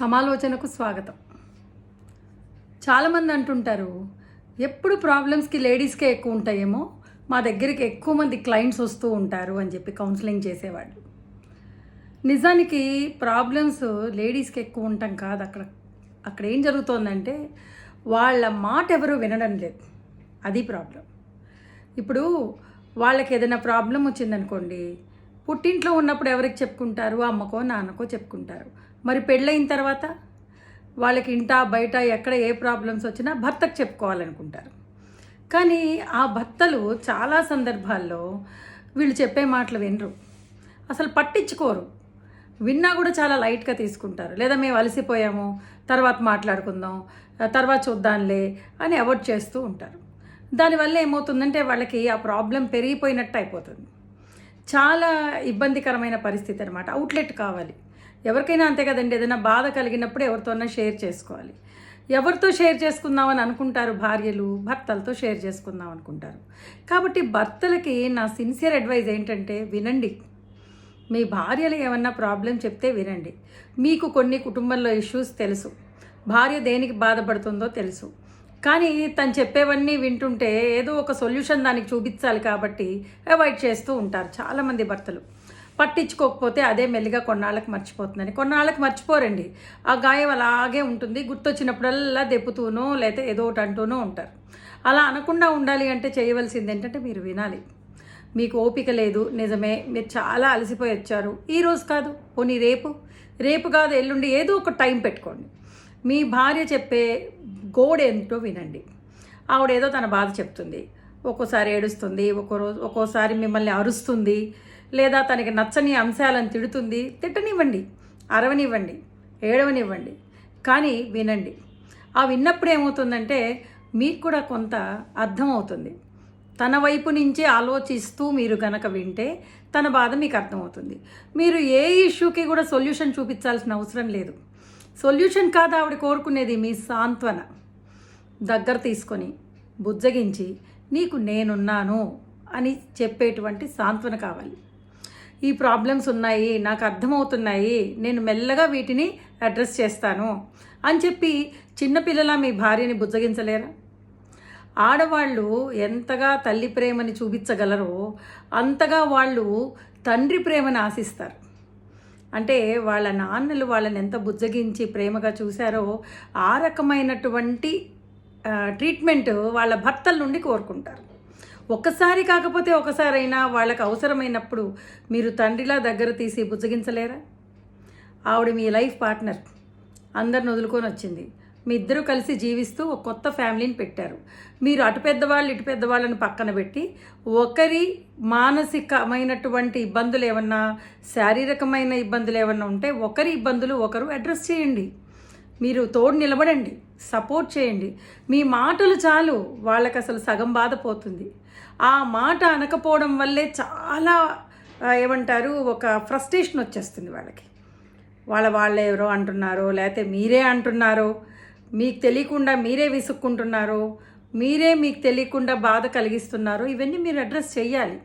సమాలోచనకు స్వాగతం. చాలామంది అంటుంటారు ఎప్పుడు ప్రాబ్లమ్స్కి లేడీస్కే ఎక్కువ ఉంటాయేమో మా దగ్గరికి ఎక్కువ మంది క్లయింట్స్ వస్తూ ఉంటారు అని చెప్పి కౌన్సిలింగ్ చేసేవాళ్ళు. నిజానికి ప్రాబ్లమ్స్ లేడీస్కి ఎక్కువ ఉంటాం కాదు. అక్కడ అక్కడ ఏం జరుగుతోందంటే వాళ్ళ మాట ఎవరు వినడం లేదు. అది ప్రాబ్లం. ఇప్పుడు వాళ్ళకి ఏదైనా ప్రాబ్లం వచ్చిందనుకోండి పుట్టింట్లో ఉన్నప్పుడు ఎవరికి చెప్పుకుంటారు? అమ్మకో నాన్నకో చెప్పుకుంటారు. మరి పెళ్ళయిన తర్వాత వాళ్ళకి ఇంట బయట ఎక్కడ ఏ ప్రాబ్లమ్స్ వచ్చినా భర్తకు చెప్పుకోవాలనుకుంటారు. కానీ ఆ భర్తలు చాలా సందర్భాల్లో వీళ్ళు చెప్పే మాటలు వినరు. అసలు పట్టించుకోరు. విన్నా కూడా చాలా లైట్గా తీసుకుంటారు. లేదా మేము అలసిపోయాము తర్వాత మాట్లాడుకుందాం తర్వాత చూద్దాంలే అని అవాయిడ్ చేస్తూ ఉంటారు. దానివల్ల ఏమవుతుందంటే వాళ్ళకి ఆ ప్రాబ్లం పెరిగిపోయినట్టు అయిపోతుంది. చాలా ఇబ్బందికరమైన పరిస్థితి అనమాట అవుట్లెట్ కావాలి. ఎవరికైనా అంతే కదండి ఏదైనా బాధ కలిగినప్పుడు ఎవరితోనైనా షేర్ చేసుకోవాలి. ఎవరితో షేర్ చేసుకుందామని అనుకుంటారు భార్యలు భర్తలతో షేర్ చేసుకుందాం అనుకుంటారు. కాబట్టి భర్తలకి నా సిన్సియర్ అడ్వైజ్ ఏంటంటే వినండి. మీ భార్యలు ఏమన్నా ప్రాబ్లం చెప్తే వినండి. మీకు కొన్ని కుటుంబంలో ఇష్యూస్ తెలుసు. భార్య దేనికి బాధపడుతుందో తెలుసు. కానీ తను చెప్పేవన్నీ వింటుంటే ఏదో ఒక సొల్యూషన్ దానికి చూపించాలి కాబట్టి అవాయిడ్ చేస్తూ ఉంటారు చాలామంది భర్తలు. పట్టించుకోకపోతే అదే మెల్లిగా కొన్నాళ్ళకి మర్చిపోతుందని. కొన్నాళ్ళకి మర్చిపోరండి. ఆ గాయం అలాగే ఉంటుంది. గుర్తొచ్చినప్పుడల్లా దెప్పుతూనో లేకపోతే ఏదో ఒకటి అంటూనో ఉంటారు. అలా అనకుండా ఉండాలి అంటే చేయవలసింది ఏంటంటే మీరు వినాలి. మీకు ఓపిక లేదు. నిజమే మీరు చాలా అలసిపోయి వచ్చారు. ఈ రోజు కాదు పోనీ రేపు. రేపు కాదు ఎల్లుండి ఏదో ఒక టైం పెట్టుకోండి. మీ భార్య చెప్పే గోడ్ ఏంటో వినండి. ఆవిడ ఏదో తన బాధ చెప్తుంది. ఒక్కోసారి ఏడుస్తుంది ఒక్కో రోజు ఒక్కోసారి మిమ్మల్ని అరుస్తుంది లేదా తనకి నచ్చని అంశాలను తిడుతుంది. తిట్టనివ్వండి అరవనివ్వండి ఏడవనివ్వండి. కానీ వినండి. ఆ విన్నప్పుడు ఏమవుతుందంటే మీకు కూడా కొంత అర్థమవుతుంది. తన వైపు నుంచే ఆలోచిస్తూ మీరు గనక వింటే తన బాధ మీకు అర్థమవుతుంది. మీరు ఏ ఇష్యూకి కూడా సొల్యూషన్ చూపించాల్సిన అవసరం లేదు. సొల్యూషన్ కాదు ఆవిడ కోరుకునేది మీ సాంత్వన. దగ్గర తీసుకొని బుజ్జగించి నీకు నేనున్నాను అని చెప్పేటువంటి సాంత్వన కావాలి. ఈ ప్రాబ్లమ్స్ ఉన్నాయి నాకు అర్థమవుతున్నాయి నేను మెల్లగా వీటిని అడ్రస్ చేస్తాను అని చెప్పి చిన్నపిల్లల మీ భార్యని బుజ్జగించలేరా? ఆడవాళ్ళు ఎంతగా తల్లి ప్రేమని చూపించగలరో అంతగా వాళ్ళు తండ్రి ప్రేమను ఆశిస్తారు. అంటే వాళ్ళ నాన్నలు వాళ్ళని ఎంత బుజ్జగించి ప్రేమగా చూశారో ఆ రకమైనటువంటి ట్రీట్మెంట్ వాళ్ళ భర్తల నుండి కోరుకుంటారు. ఒక్కసారి కాకపోతే ఒకసారైనా వాళ్ళకి అవసరమైనప్పుడు మీరు తండ్రిలా దగ్గర తీసి బుజ్జగించలేరా? ఆవిడ మీ లైఫ్ పార్ట్నర్. అందరిని వదులుకొని వచ్చింది. మీ ఇద్దరు కలిసి జీవిస్తూ ఒక కొత్త ఫ్యామిలీని పెట్టారు. మీరు అటు పెద్దవాళ్ళు ఇటు పెద్దవాళ్ళని పక్కన పెట్టి ఒకరి మానసికమైనటువంటి ఇబ్బందులు ఏమన్నా శారీరకమైన ఇబ్బందులు ఏమన్నా ఉంటే ఒకరి ఇబ్బందులు ఒకరు అడ్రస్ చేయండి. మీరు తోడు నిలబడండి సపోర్ట్ చేయండి. మీ మాటలు చాలు వాళ్ళకి అసలు సగం బాధ పోతుంది. ఆ మాట అనకపోవడం వల్లే చాలా ఏమంటారు ఒక ఫ్రస్ట్రేషన్ వచ్చేస్తుంది వాళ్ళకి. వాళ్ళ వాళ్ళు ఎవరో అంటున్నారో లేకపోతే మీరే అంటున్నారో మీకు తెలియకుండా మీరే విసుక్కుంటున్నారో మీరే మీకు తెలియకుండా బాధ కలిగిస్తున్నారో ఇవన్నీ మీరు అడ్రస్ చేయాలి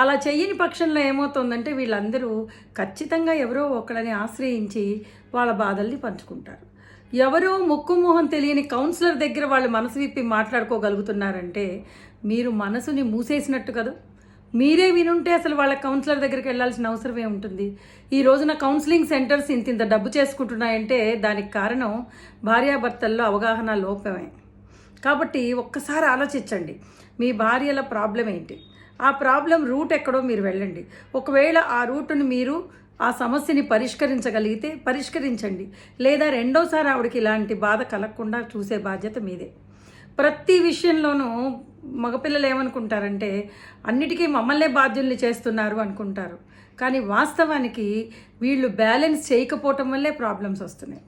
అలా చెయ్యని పక్షంలో ఏమవుతుందంటే వీళ్ళందరూ ఖచ్చితంగా ఎవరో ఒకళ్ళని ఆశ్రయించి వాళ్ళ బాధల్ని పంచుకుంటారు. ఎవరో ముక్కు మొహం తెలియని కౌన్సిలర్ దగ్గర వాళ్ళు మనసు విప్పి మాట్లాడుకోగలుగుతున్నారంటే మీరు మనసుని మూసేసినట్టు కదా. మీరే వినుంటే అసలు వాళ్ళ కౌన్సిలర్ దగ్గరికి వెళ్ళాల్సిన అవసరమే ఉంటుంది ఈ రోజున కౌన్సిలింగ్ సెంటర్స్ ఇంత ఇంత డబ్బు చేసుకుంటున్నాయంటే దానికి కారణం భార్యాభర్తల్లో అవగాహన లోపమే. కాబట్టి ఒక్కసారి ఆలోచించండి. మీ భార్యల ప్రాబ్లం ఏంటి ఆ ప్రాబ్లం రూట్ ఎక్కడో మీరు వెళ్ళండి. ఒకవేళ ఆ రూట్ను మీరు ఆ సమస్యని పరిష్కరించగలిగితే పరిష్కరించండి. లేదా రెండోసారి ఆవిడకి ఇలాంటి బాధ కలగకుండా చూసే బాధ్యత మీదే. ప్రతి విషయంలోనూ మగపిల్లలు ఏమనుకుంటారంటే అన్నిటికీ మమ్మల్నే బాధ్యుల్ని చేస్తున్నారు అనుకుంటారు. కానీ వాస్తవానికి వీళ్ళు బ్యాలెన్స్ చేయకపోవటం వల్లే ప్రాబ్లమ్స్ వస్తున్నాయి.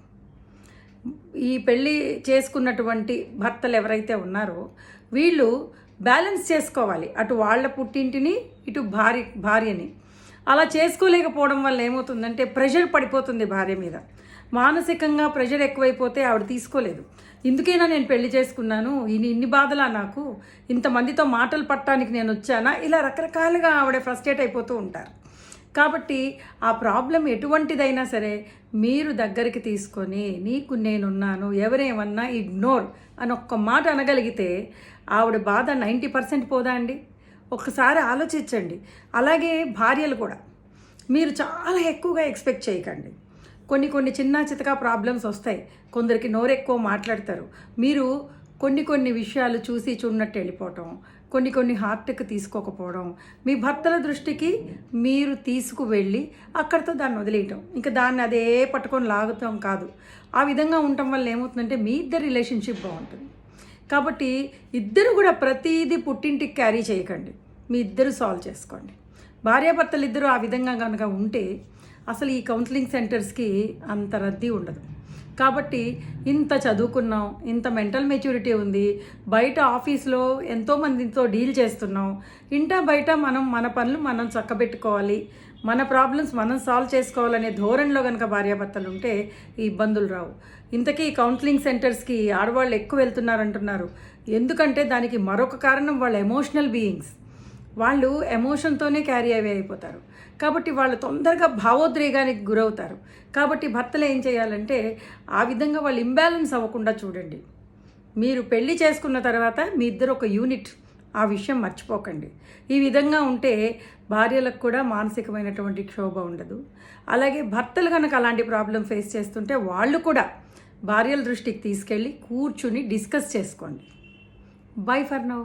ఈ పెళ్ళి చేసుకున్నటువంటి భర్తలు ఎవరైతే ఉన్నారో వీళ్ళు బ్యాలెన్స్ చేసుకోవాలి. అటు వాళ్ళ పుట్టింటిని ఇటు భార్య భార్యని. అలా చేసుకోలేకపోవడం వల్ల ఏమవుతుందంటే ప్రెషర్ పడిపోతుంది భార్య మీద. మానసికంగా ప్రెషర్ ఎక్కువైపోతే ఆవిడ తీసుకోలేదు. ఇందుకైనా నేను పెళ్ళి చేసుకున్నాను? ఇన్ని ఇన్ని బాధలా నాకు? ఇంతమందితో మాటలు పట్టడానికి నేను వచ్చానా? ఇలా రకరకాలుగా ఆవిడ ఫ్రస్ట్రేట్ అయిపోతూ ఉంటారు. కాబట్టి ఆ ప్రాబ్లం ఎటువంటిదైనా సరే మీరు దగ్గరికి తీసుకొని నీకు నేనున్నాను ఎవరేమన్నా ఇగ్నోర్ అని ఒక్క మాట అనగలిగితే ఆవిడ బాధ నైంటీ పర్సెంట్ పోదా అండి? ఒకసారి ఆలోచించండి. అలాగే భార్యలు కూడా. మీరు చాలా ఎక్కువగా ఎక్స్పెక్ట్ చేయకండి. కొన్ని కొన్ని చిన్న చితకా ప్రాబ్లమ్స్ వస్తాయి. కొందరికి నోరు ఎక్కువ మాట్లాడతారు. మీరు కొన్ని కొన్ని విషయాలు చూసి చూడనట్టు వెళ్ళిపోవటం కొన్ని కొన్ని హార్ట్కి తీసుకోకపోవడం మీ భర్తల దృష్టికి మీరు తీసుకువెళ్ళి అక్కడితో దాన్ని వదిలేయటం. ఇంకా దాన్ని అదే పట్టుకొని లాగుతాం కాదు. ఆ విధంగా ఉండటం వల్ల ఏమవుతుందంటే మీ ఇద్దరు రిలేషన్షిప్ బాగుంటుంది. కాబట్టి ఇద్దరు కూడా ప్రతిదీ పుట్టింటికి క్యారీ చేయకండి. మీ ఇద్దరు సాల్వ్ చేసుకోండి. భార్యాభర్తలు ఇద్దరు ఆ విధంగా కనుక ఉంటే అసలు ఈ కౌన్సిలింగ్ సెంటర్స్కి అంత రద్దీ ఉండదు. కాబట్టి ఇంత చదువుకున్నాం ఇంత మెంటల్ మెచ్యూరిటీ ఉంది బయట ఆఫీస్లో ఎంతోమందితో డీల్ చేస్తున్నాం ఇంటా బయట మనం మన పనులు మనం చక్కబెట్టుకోవాలి మన ప్రాబ్లమ్స్ మనం సాల్వ్ చేసుకోవాలనే ధోరణిలో కనుక భార్యాభర్తలు ఉంటే ఈ ఇబ్బందులు రావు. ఇంతకీ కౌన్సిలింగ్ సెంటర్స్కి ఆడవాళ్ళు ఎక్కువ వెళ్తున్నారంటున్నారు ఎందుకంటే దానికి మరొక కారణం వాళ్ళ ఎమోషనల్ బీయింగ్స్ వాళ్ళు ఎమోషన్తోనే క్యారీ అవే అయిపోతారు. కాబట్టి వాళ్ళు తొందరగా భావోద్రేగానికి గురవుతారు. కాబట్టి భర్తలు ఏం చేయాలంటే ఆ విధంగా వాళ్ళు ఇంబ్యాలెన్స్ అవ్వకుండా చూడండి. మీరు పెళ్ళి చేసుకున్న తర్వాత మీ ఇద్దరు ఒక యూనిట్ ఆ విషయం మర్చిపోకండి. ఈ విధంగా ఉంటే భార్యలకు కూడా మానసికమైనటువంటి క్షోభ ఉండదు. అలాగే భర్తలు కనుక అలాంటి ప్రాబ్లం ఫేస్ చేస్తుంటే వాళ్ళు కూడా భార్యల దృష్టికి తీసుకెళ్ళి కూర్చుని డిస్కస్ చేసుకోండి. By for now